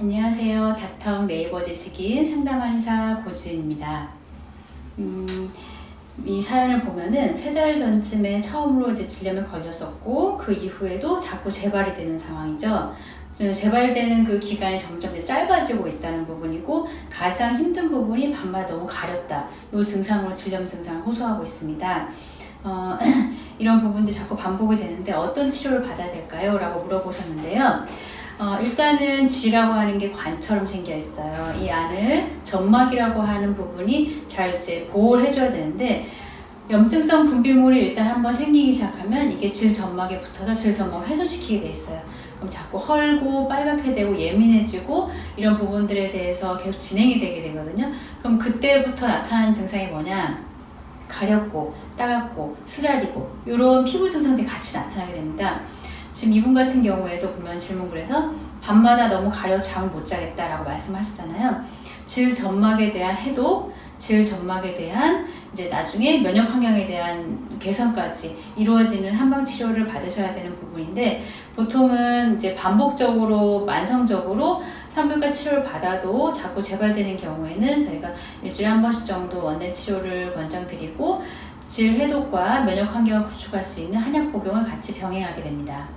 안녕하세요. 닥터 네이버 지식인 상담한의사 고지은입니다. 음, 이 사연을 보면은 세 달 전쯤에 처음으로 이제 질염에 걸렸었고 그 이후에도 자꾸 재발이 되는 상황이죠. 그 재발되는 그 기간이 점점 짧아지고 있다는 부분이고 가장 힘든 부분이 밤마다 너무 가렵다. 이 증상으로 질염 증상을 호소하고 있습니다. 어, 이런 부분들이 자꾸 반복이 되는데 어떤 치료를 받아야 될까요? 라고 물어보셨는데요. 어, 일단은 지라고 하는 게 관처럼 생겨 있어요. 이 안을 점막이라고 하는 부분이 잘 이제 보호를 해줘야 되는데 염증성 분비물이 일단 한번 생기기 시작하면 이게 질 점막에 붙어서 질 점막을 훼손시키게 돼 있어요. 그럼 자꾸 헐고 빨갛게 되고 예민해지고 이런 부분들에 대해서 계속 진행이 되게 되거든요. 그럼 그때부터 나타나는 증상이 뭐냐? 가렵고 따갑고 쓰라리고 이런 피부 증상들이 같이 나타나게 됩니다. 지금 이분 같은 경우에도 보면 질문글에서 밤마다 너무 가려서 잠을 못 자겠다라고 말씀하시잖아요. 질 점막에 대한 해독, 질 점막에 대한 이제 나중에 면역 환경에 대한 개선까지 이루어지는 한방 치료를 받으셔야 되는 부분인데 보통은 이제 반복적으로 만성적으로 산부인과 치료를 받아도 자꾸 재발되는 경우에는 저희가 일주일에 한 번씩 정도 원내 치료를 권장드리고 질 해독과 면역 환경을 구축할 수 있는 한약 복용을 같이 병행하게 됩니다.